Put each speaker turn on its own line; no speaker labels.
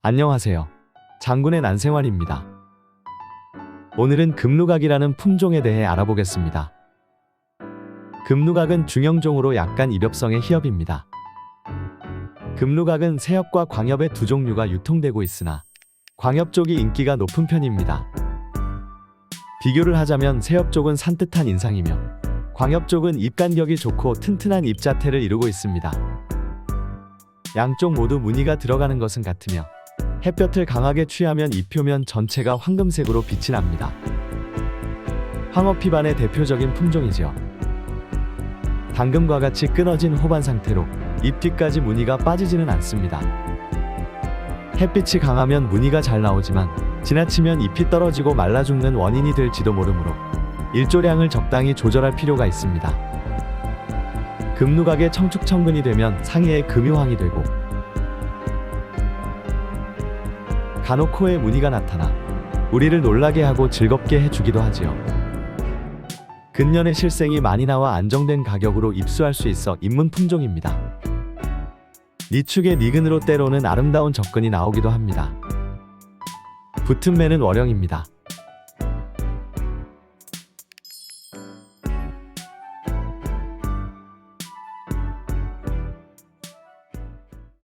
안녕하세요. 장군의 난생활입니다. 오늘은 금누각이라는 품종에 대해 알아보겠습니다. 금누각은 중형종으로 약간 입엽성의 희엽입니다. 금누각은 새엽과 광엽의 두 종류가 유통되고 있으나 광엽 쪽이 인기가 높은 편입니다. 비교를 하자면 새엽 쪽은 산뜻한 인상이며 광엽 쪽은 잎 간격이 좋고 튼튼한 잎 자태를 이루고 있습니다. 양쪽 모두 무늬가 들어가는 것은 같으며 햇볕을 강하게 취하면 잎 표면 전체가 황금색으로 빛이 납니다. 황어피반의 대표적인 품종이지요. 당금과 같이 끊어진 호반 상태로 잎 뒤까지 무늬가 빠지지는 않습니다. 햇빛이 강하면 무늬가 잘 나오지만 지나치면 잎이 떨어지고 말라 죽는 원인이 될지도 모르므로 일조량을 적당히 조절할 필요가 있습니다. 금누각의 청축청근이 되면 상해의 금유황이 되고 간혹 코에 무늬가 나타나 우리를 놀라게 하고 즐겁게 해주기도 하지요. 근년에 실생이 많이 나와 안정된 가격으로 입수할 수 있어 입문 품종입니다. 니축의 니근으로 때로는 아름다운 접근이 나오기도 합니다. 붙은 매는 월형입니다.